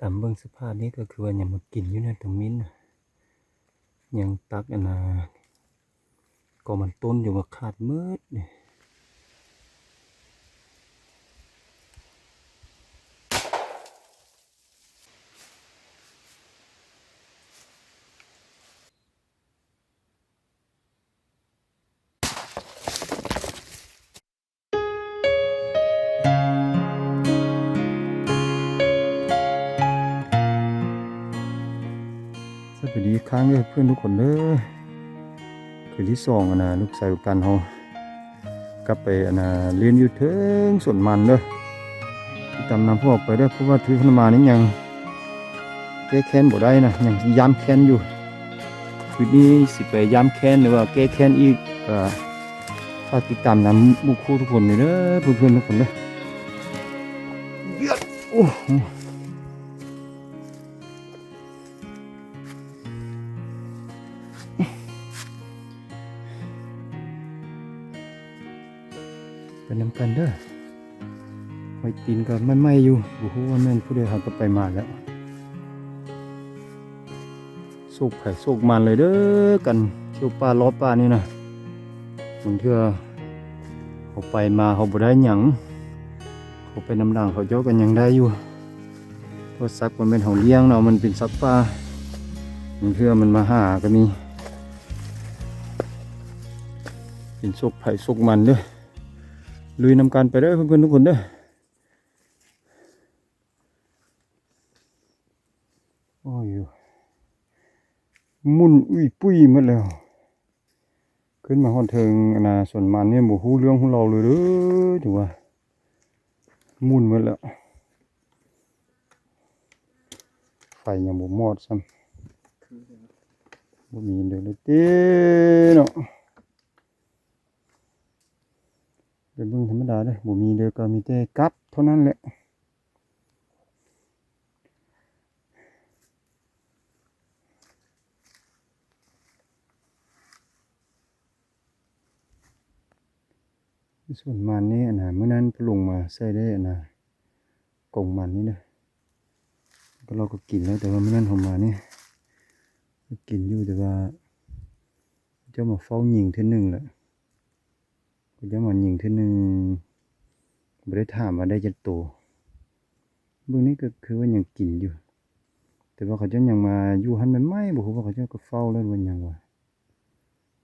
ตามเบื้องสภาพนี้ก็คือว่ายังมากินอยู่ในตรงมิ้นยังตักอันนะก็มันต้นอยู่กับขาดมืดนี่ย วัสดีอีกครั้งเลยเพื่อนทุกคนเด้อคือที่สองอะนะลูกชายลูกกันเขากลับไปอะนะเรียนอยู่เทิงส่วนมันเด้อที่ตำนำพวกไปเด้อเพราะว่าถือพนมานี่ยังแก้แค้นบ่ได้นะยังย้ำแค้นอยู่คือนี้สิไปย้ำแค้นหรือว่าแก้แค้นอีกก็ฝากติดตามนำหมู่คู่ทุกคนเลยเด้อเพื่อนๆทุกคนเด้อเยอะโอ้ กันเด้อหอยตีนก็ไม่ไหม่อยู่บุฮูว่าแม่นผู้ใดหาก็ไปมาแล้วสุกไข่สุกมันเลยเด้อกันเที่ยวปลาล้อปลานี่นะบางเทื่อเขาไปมาเขาบ่ได้หยังเขาไปนำดังเขาเจ้ากันยังได้อยู่เพราะซักมันเป็นของเลี้ยงเนาะมันเป็นซักปลาบางเทื่อมันมาหาก็มีเป็นสุกไผ่สุกมันเด้อ ลุยนำการไปเด้อเพื่อนๆทุกคนเด้อโอ้ยมุนอุ้ยปุ้ยหมดแล้ว ขึ้นมาฮอดเทิงอนนาส่วนมันเนี่ยบ่ฮู้เรื่องของเราเลยเด้อถือว่ามุนหมดแล้ว ไฟยังบ่มอดซ้ำบ่มีเด้อเลยเต้เนาะ เป็นเบิ่งธรรมดาเด้อบ่มีเด้อก็มีแต่กลับเท่านั้นแหละส่วนมันนี่อันะเมื่อนั้นพลุงมาใส่ได้นน่ะกงมันนี่เด้อก็เราก็กินแล้วแต่ว่าเมื่อนั้นผมมานี่กินอยู่แต่ว่าเจ้ามาเฝ้ายิงเทื่หนึ่งแหละก็จะมายิงเทีนึง บ่ได้ถามว่าได้จักตัวเบื้องนี้ก็คือว่ายังกินอยู่ แต่ว่าเขาเจะยังมาอยู่หันไม่ไหมบ่ฮู้ว่าเขาเจ้าก็เฝ้าแล้วมันยังวะ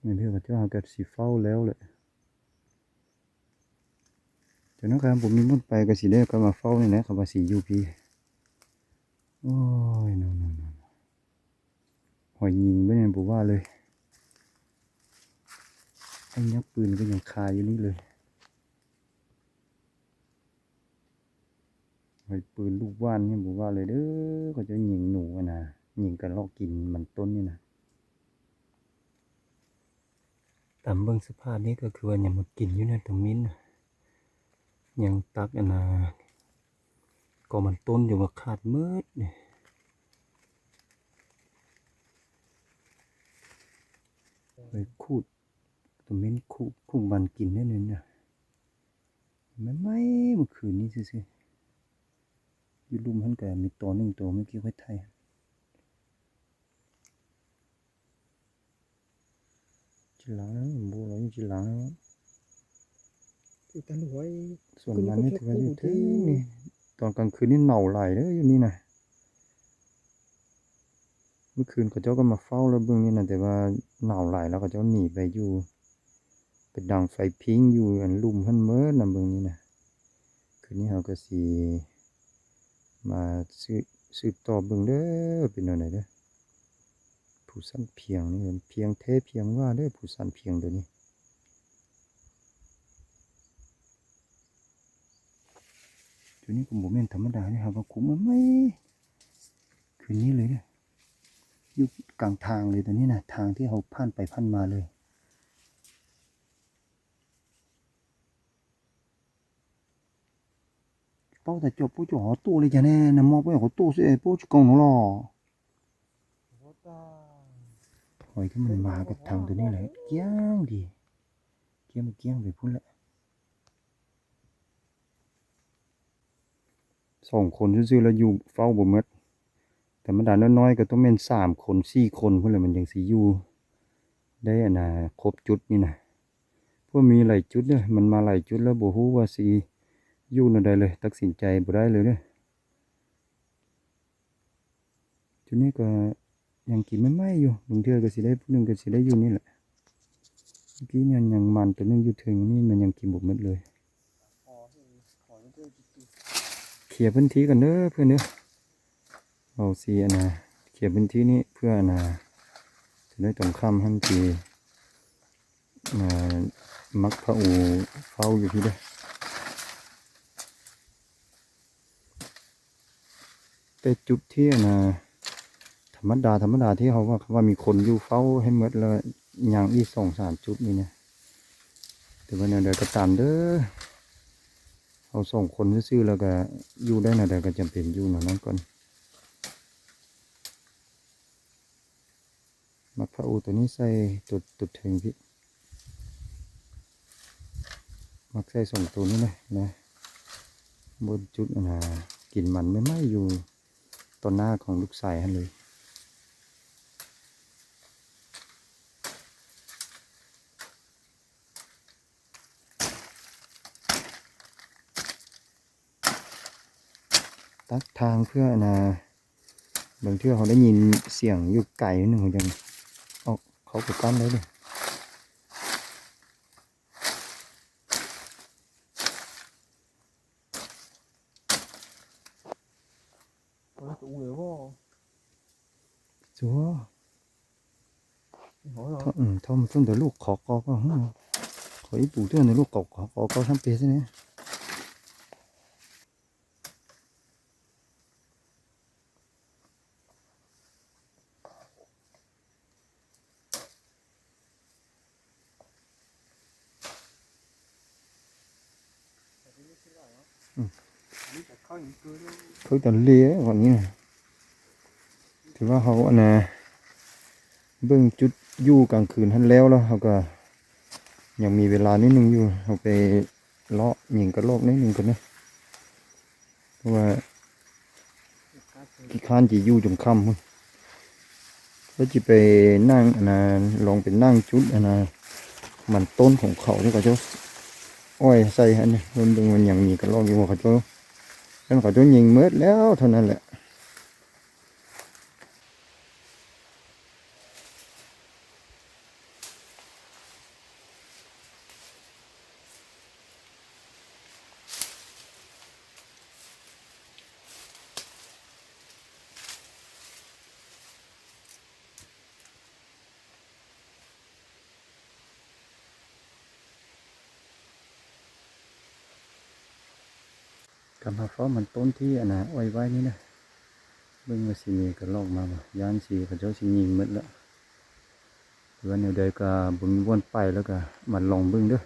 เงินที่เขาเจ้าหาก็สิเฝ้าแล้วแหละจากนั้นครับผมมีมุ่นไปก็สิได้ก็มาเฝ้านี่แหละเขาว่าสิอยู่พี่โอ้ยนอนๆหอยยิงบ่เนี่ยบ่ว่าเลยไอ้ยักปืนก็ยังคาอยู่นี่เลย ไอ้ปืนลูกว่านเนี่ยบอกว่าเลยเด้อก็จะยิงหนูนะยิงกันลอกกินมันต้นนี่นะตามเบิ่งสภาพนี้ก็คือว่ายังมากินอยู่ในตรงมิ้นะยังตักอันนะก็มันต้นอยู่ว่าขาดมืดเนี่ยไปคูดตัวเม้นคู่คู่บันกินแน่นอนเนี่ยมันไม่เมื่อคืนนี้ซื่ อๆอยู่ลุมหันแกมีตัวหนึ่งตัวเมื่อกี้ไว้ไทยจีหลังนะบัวเราอยู่จีหลังนะที่ตันไว้ส่วนมันนี่ถือว่าอยู่ที่นี่ตอนกลางคืนนี่เหน่าไหลเด้ออยู่นี่นะเมื่อคืนเขาเจ้าก็มาเฝ้าแล้วเบื้องนี้นะแต่ว่าเหน่าไหลแล้วเขาเจ้าหนีไปอยู่ไปดังไฟพิงอยู่อันลุ่มหันเมื่อนำเบิ่งนี้นะคืนนี้เราก็สิ มาซื้อซื้อต่อเบิ่งเด้อเป็นอะไรเด้อผู้สั้นเพียงนี่มันเพียงเทเพียงว่าเด้อผู้สั้นเพียงเดี๋ยวนี้ตัวนี้ก็บ่แม่นธรรมดาเนี่ยครับว่าคุ้มมันไม่คืนนี้เลยเนี่ยอยู่กลางทางเลยตัวนี้นะทางที่เราผ่านไปผ่านมาเลย 包在脚不就好多了，现在那毛不要好多些，不就讲了。 หัวตา หอยที่มันมากับทางตัวนี้แหละเกี้ยงดีเกี้ยงมันเกี้ยงไปพุ่นแหละสองคนซื่อๆแล้วอยู่เฝ้าบ่หมด แต่มันดาน้อยๆก็ต้องเป็นสามคนสี่คนเพื่อเลยมันยังสิอยู่ได้อันน่ะครบจุดนี่นะเพราะมีหลายจุดเด้อมันมาหลายจุดแล้วบ่ฮู้ว่าสิอ ยู่นั่นใดเลย ตัดสินใจบ่ได้เลยเด้อจุดนี้ก็ยังกินไม่ไหมอยู่บางเทือก็สิได้ผู้นึงก็สิได้อยู่นี่แหละเมื่อกี้เนี่ยยังมันตัวนึงอยู่ถึงนี่มันยังกินบ่หมดเลยขอให้ขอให้เจอจุดเคลียพื้นที่กันเด้อเพื่อนเด้อเอาสีอันนะเคลียพื้นที่นี้เพื่ออนนะจะได้ตรงค่ำให้มันทีมักพระอูเฝ้าอยู่ที่เด้อ แต่จุดที่นะธรรมดาธรรมดาที่เขาว่าเขาว่ามีคนอยู่เฝ้าให้หมดแล้วอย่างอีสองสามจุดนี่นะแต่ว่าเนี่ยเดี๋ยวก็ตามเด้อเอาส่งคนซื่อแล้วก็อยู่ได้นะแต่ก็จำเป็นอยู่หน่อยนั้นก่อนมักพระอูตัวนี้ใส่ตุดตุดถึงพี่มักใส่ส่งตัวนี้เลยนะบนจุดนนะกลิ่นมันไม่ไหมอยู่ ต้นหน้าของลูกสายฮันเลยตักทางเพื่อนะบางเทื่อเขาได้ยินเสียงอยู่ไกลนิดหนึ่งเขาจังเอาเขาไปกั้นได้เลย ขอให้ตัวเหลือว่า ชัวขอเหรอถ้าอืมถ้ามันต้องเดี๋ยวลูกขอกอก็หึขออีปู่เตือนเดี๋ยวลูกขอกขอกอก็ทำเปียซะเนี่ยนี่จะเข้าอย่างเกินเลยเขาตอนเลี้ยก่อนนี้นะ ถือว่าเขาอันนะเบิ่งจุดอยู่กลางคืนทันแล้วแล้วเขาก็ ยังมีเวลานิดนึงอยู่เขาไปเลาะหญิงกระโลกนิดนึงก่อนนะเพราะว่าที่ข้านจะอยู่จนค่ำพุ่นแล้วจะไปนั่งอันนะลองไปนั่งจุดอันนะมันต้นของเขาที่เขาจะอ้อยใส่อันนี้มันดึงมันย่างนี้ก็ลองอยู่ว่าเขาจะแล้วเขาจะยิงเมิดแล้วเท่านั้นแหละ กำมาฟ้ามันต้นที่อันนะอ้อยไว้นี่นะเบิ่งมาสีนีก็ลอกมาบ่ยานสีกับเจ้าสียิงมืดแล้ววันเดียวใดก็บุญวนไปแล้วก็มันลองเบิ่งเด้อ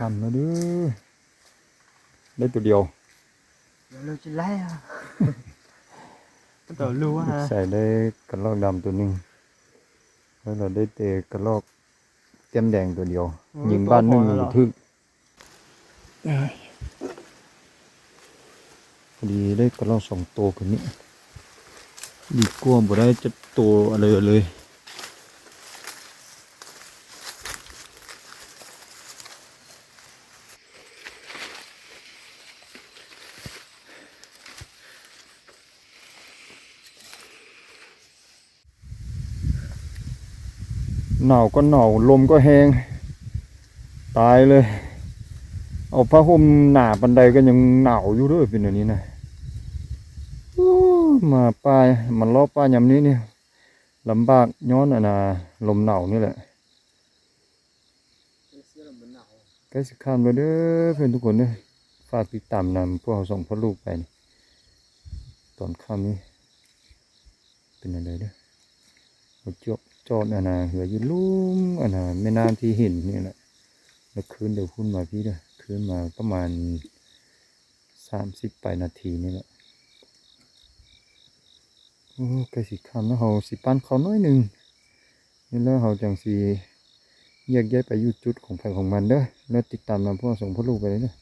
คำแล้วเด้อได้ตัวเดียวเดี๋ยวเราจะไล่อะต่อรู้ว่าใส่ได้กระรอกดำตัวหนึ่งแล้วเราได้เตะกระรอกเต็มแดงตัวเดียว ยิงบ้านหนึ่งอยู่ทึกพอดีได้กระรอกสองตัวคนนี้ดีกว่าบ่ได้จะตัวอะไรเลย หนาวก็หนาวลมก็แห้งตายเลย เอาผ้าห่มหนาบันไดก็ยังหนาวอยู่ด้วยเป็นอย่างนี้นะมาป้ายมันล้อป้ายยำนี้เนี่ยลำบากย้อนอะนะลมหนาวนี่แหละใกล้สิข้ามแล้วเด้อเพื่อนทุกคนเด้อฝากติดตามนำพวกเราส่งพ่อลูกไป ตอนค่ำนี้ เป็นอะไรเด้อเราจบ จอดอันน่ะเหืออยู่ลุ่มอันน่ะไม่นานที่เห็นนี่แหละแล้วคืนเดี๋ยวพุ่นมาพี่ด้อคืนมาประมาณสามสิบไปนาทีนี่แหละโอ้ใกล้สิข้ามแล้วเราสิปั้นเขาน้อยหนึ่งนี่แล้วเราจังสีแยกย้ายไปอยู่จุดของไฟของมันเด้อแล้วติดตามนำพวกส่งพ่อลูกไปเลยเด้อ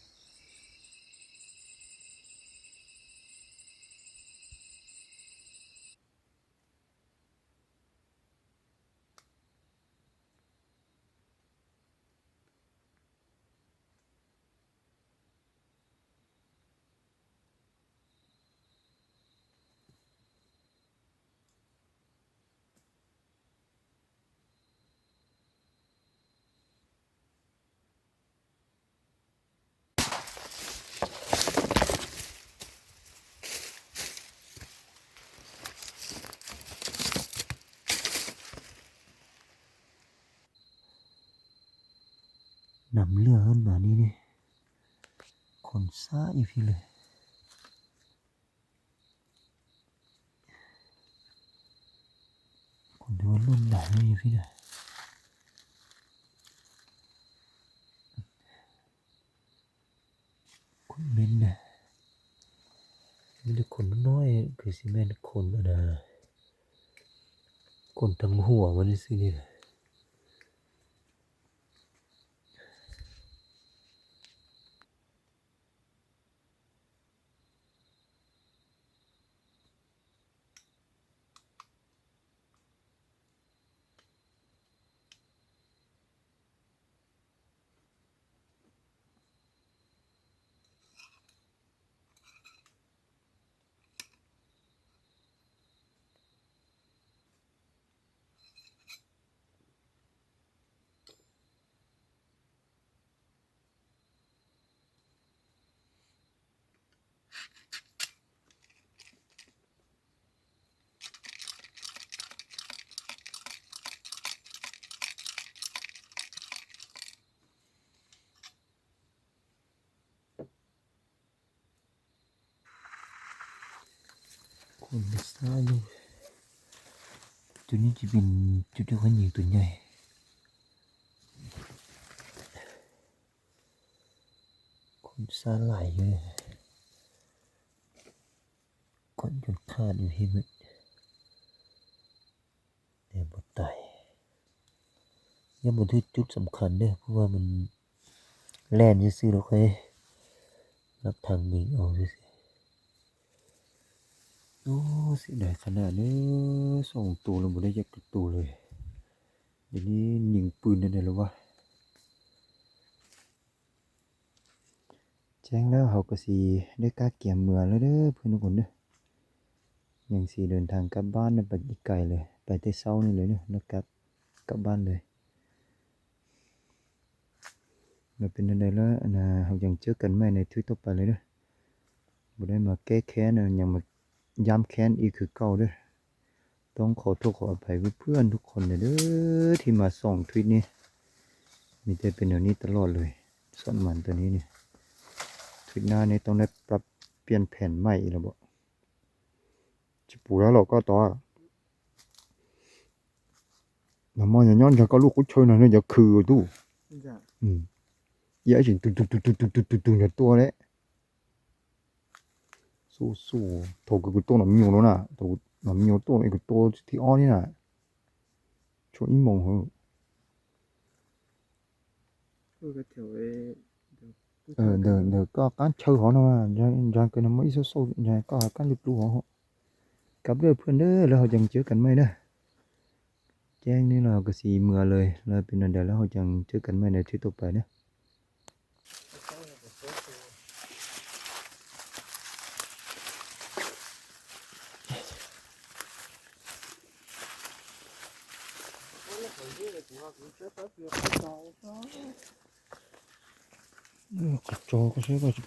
ำเรือขึ้นมานี่นี่คนซ่าอีพี่เลยคนที่ว่ารุ่นไหนอีพี่เลยคนเม้นนี่ยมีแต่คนน้อยคือสิแม่นคนอะนะคนทั้งหัวมันนี่สินี่แคนไม่าเลยจุดนี้จะเป็นจุดที่เขายิงตัวใหญ่คนซาหลายอยู่เลย คนจนขาดอยู่ที่มันแต่บ่ตายยังบ่ถึงจุดสำคัญเด้อเพราะว่ามันแล่นซื่อๆแล้วค่อยรับทางยิงเอาซื่อโอ้สิได้ขนาดนี้ส่งตัวลงมาได้ยักษ์ตัวเลยเดี๋ยวนี้ยิงปืนได้เลยหรอวะแจ้งแล้วเขาก็สีได้กล้าเกี่ยมเมือแล้วเด้อเพื่อนทุกคนเด้อ ยังสีเดินทางกลับบ้านนะไปอีกไกลเลย ไปแต่เช้านี่เลยเนาะแล้วกลับกลับบ้านเลยเราเป็นอะไรแล้วนะเขายังเจอกันไหมในทวิตต่อไปเลยเด้อบ่ได้มาแก้แค้นนะยังมาย้ำแค้นอีกคือเก่าด้วยต้องขอโทษขออภัยเพื่อนทุกคนเลยเด้อที่มาส่องทวิตนี้มีแต่เป็นอย่างนี้ตลอดเลยสอนมันตัวนี้เนี่ทวิตหน้านี้ต้องได้ปรับเปลี่ยนแผนใหม่อีกแล้วบ่ จะปูแล้วเราก็ต่อน้ำมันอย่าย้อนจะก็ลูกกุ้ยเชยหน่อยเนี่ยอย่าคือตู้นี่จ้ะอืม giờ chỉ tụt tụt tụt tụt tụt tụt tụt tụt nhật tua đấy su su thầu cái cái tua nó nhiều nó nè thầu nó nhiều tua cái tua thì on đi nè chỗ im mộng hơn เพื่อก็เถวเอ ờ đờ đờ có cán chơi họ nó mà ra ra cái nó mới số số ra có cán lụt lụt họ cặp đôi เพื่อนเด้อแล้วเขาจังเจอกันไหมเด้อแจ้งนี่เราก็สีเมื่อเลยแล้วเป็นอันเดียวแล้วเขาจังเจอกันไหมในที่ต่อไปเนี่ยก็จอก็ใช้ก็จะ